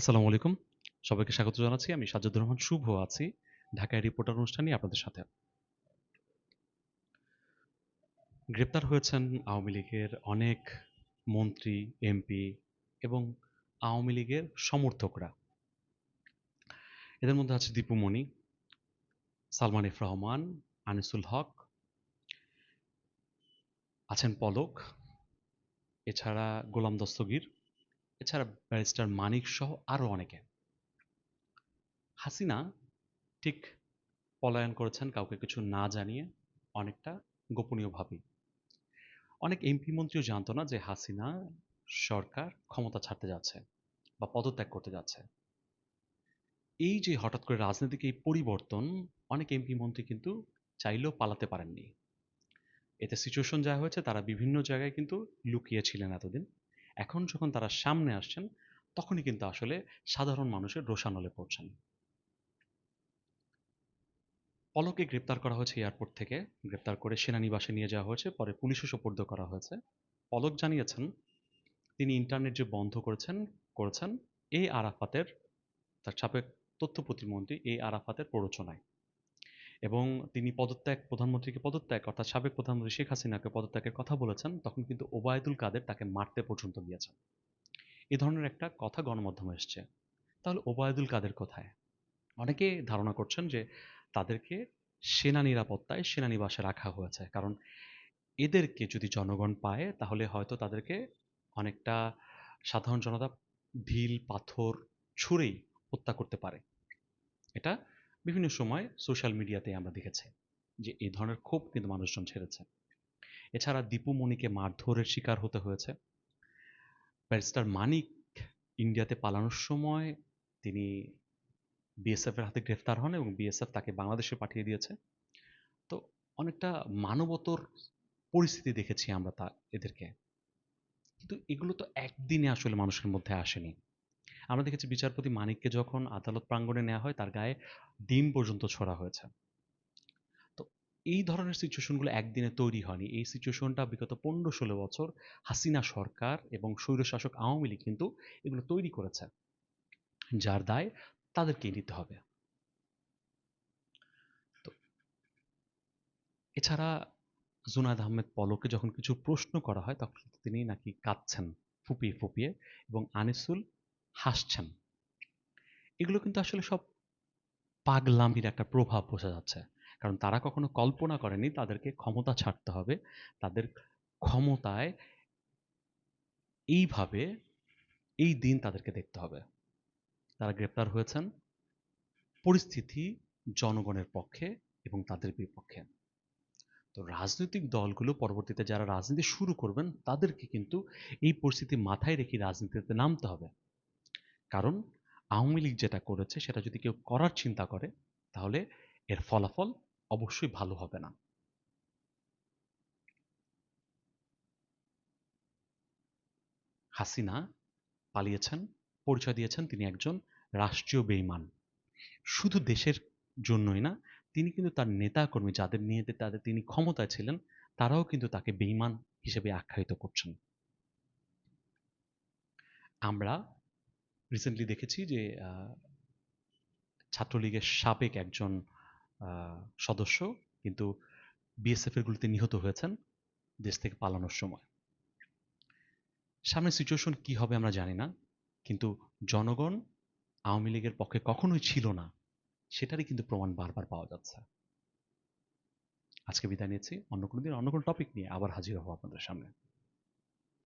আসসালামু আলাইকুম। সবাইকে স্বাগত জানাচ্ছি। আমি সাজ্জাদুর রহমান শুভ আছি ঢাকায় রিপোর্টার অনুষ্ঠানে আপনাদের সাথে। গ্রেপ্তার হয়েছেন আওয়ামী লীগের অনেক মন্ত্রী, এমপি এবং আওয়ামী লীগের সমর্থকরা। এদের মধ্যে আছে দীপুমণি সালমান ইফ রহমান, আনিসুল হক, আছেন পলক, এছাড়া গোলাম দস্তগীর এছাড়া ব্যারিস্টার মানিক সহ আরও অনেকে। হাসিনা ঠিক পলায়ন করেছেন কাউকে কিছু না জানিয়ে অনেকটা গোপনীয়ভাবেই অনেক এমপি মন্ত্রীও জানতো না যে হাসিনা সরকার ক্ষমতা ছাড়তে যাচ্ছে বা পদত্যাগ করতে যাচ্ছে। এই যে হঠাৎ করে রাজনীতিক এই পরিবর্তন, অনেক এমপি মন্ত্রী কিন্তু চাইলেও পালাতে পারেননি। এতে সিচুয়েশন যা হয়েছে তারা বিভিন্ন জায়গায় কিন্তু লুকিয়েছিলেন এতদিন। এখন যখন তারা সামনে আসছেন, তখনই কিন্তু আসলে সাধারণ মানুষের রোষানলে পড়ছেন। পলকে গ্রেপ্তার করা হয়েছে এয়ারপোর্ট থেকে। গ্রেপ্তার করে সেনানিবাসে নিয়ে যাওয়া হয়েছে, পরে পুলিশে সোপর্দ করা হয়েছে। পলক জানিয়েছেন, তিনি ইন্টারনেট যে বন্ধ করেছেন করেছেন এই আরাফাতের, তার সাবেক তথ্য প্রতিমন্ত্রী এই আরাফাতের প্ররোচনায়। এবং তিনি পদত্যাগ, প্রধানমন্ত্রীকে পদত্যাগ, অর্থাৎ সাবেক প্রধানমন্ত্রী শেখ হাসিনাকে পদত্যাগের কথা বলেছেন, তখন কিন্তু ওবায়দুল কাদের তাকে মারতে পর্যন্ত গিয়েছেন। এ ধরনের একটা কথা গণমাধ্যমে এসছে। তাহলে ওবায়দুল কাদের কোথায়? অনেকে ধারণা করছেন যে তাদেরকে সেনা নিরাপত্তায় সেনানিবাসে রাখা হয়েছে। কারণ এদেরকে যদি জনগণ পায়, তাহলে হয়তো তাদেরকে অনেকটা সাধারণ জনতা ঢিল পাথর ছুঁড়েই হত্যা করতে পারে। এটা বিভিন্ন সময় সোশ্যাল মিডিয়াতে আমরা দেখেছি যে এই ধরনের ক্ষোভ কিন্তু মানুষজন ছেড়েছে। এছাড়া দীপু মণিকে মারধরের শিকার হতে হয়েছে। ব্যারিস্টার মানিক ইন্ডিয়াতে পালানোর সময় তিনি বিএসএফ এর হাতে গ্রেফতার হন এবং বিএসএফ তাকে বাংলাদেশে পাঠিয়ে দিয়েছে। তো অনেকটা মানবতর পরিস্থিতি দেখেছি আমরা তা এদেরকে। কিন্তু এগুলো তো একদিনে আসলে মানুষের মধ্যে আসেনি। আমরা দেখেছি বিচারপতি মানিককে যখন আদালত প্রাঙ্গণে নেওয়া হয়, তার গায়ে ডিম পর্যন্ত ছড়া হয়েছে। তো এই ধরনের সিচুয়েশনগুলো একদিনে তৈরি হয়নি। এই সিচুয়েশনটা বিগত পনেরো ষোলো বছর হাসিনা সরকার এবং স্বৈরশাসক আওয়ামী লীগ কিন্তু এগুলো তৈরি করেছে। যার দায় তাদেরকেই নিতে হবে। তো এছাড়া জুনাদ আহমেদ পলকে যখন কিছু প্রশ্ন করা হয়, তখন তিনি নাকি কাঁদছেন ফুপিয়ে ফুপিয়ে এবং আনিসুল হাসছেন। এগুলো কিন্তু আসলে সব পাগলামির একটা প্রভাব বোঝা যাচ্ছে। কারণ তারা কখনো কল্পনা করেনি তাদেরকে ক্ষমতা ছাড়তে হবে। তাদের ক্ষমতায় এইভাবে এই দিন তাদেরকে দেখতে হবে। তারা গ্রেপ্তার হয়েছেন পরিস্থিতি জনগণের পক্ষে এবং তাদের বিপক্ষে। তো রাজনৈতিক দলগুলো পরবর্তীতে যারা রাজনীতি শুরু করবেন তাদেরকে কিন্তু এই পরিস্থিতি মাথায় রেখে রাজনীতিতে নামতে হবে। কারণ আওয়ামী লীগ যেটা করেছে, সেটা যদি কেউ করার চিন্তা করে, তাহলে এর ফলাফল অবশ্যই ভালো হবে না। হাসিনা পালিয়েছেন, পরিচয় দিয়েছেন তিনি একজন রাষ্ট্রীয় বেইমান। শুধু দেশের জন্যই না, তিনি কিন্তু তার নেতাকর্মী যাদের নিয়ে তাদের তিনি ক্ষমতায় ছিলেন, তারাও কিন্তু তাকে বেইমান হিসেবে আখ্যায়িত করছেন। আমরা রিসেন্টলি দেখেছি যে ছাত্রলীগের সাবেক একজন সদস্য কিন্তু বিএসএফ এর গুলিতে নিহত হয়েছেন দেশ থেকে পালানোর সময়। সামনে সিচুয়েশন কি হবে আমরা জানি না, কিন্তু জনগণ আওয়ামী লীগের পক্ষে কখনোই ছিল না, সেটারই কিন্তু প্রমাণ বারবার পাওয়া যাচ্ছে। আজকে বিদায় নিয়েছি, অন্য কোনো দিন অন্য কোনো টপিক নিয়ে আবার হাজির হব আপনাদের সামনে।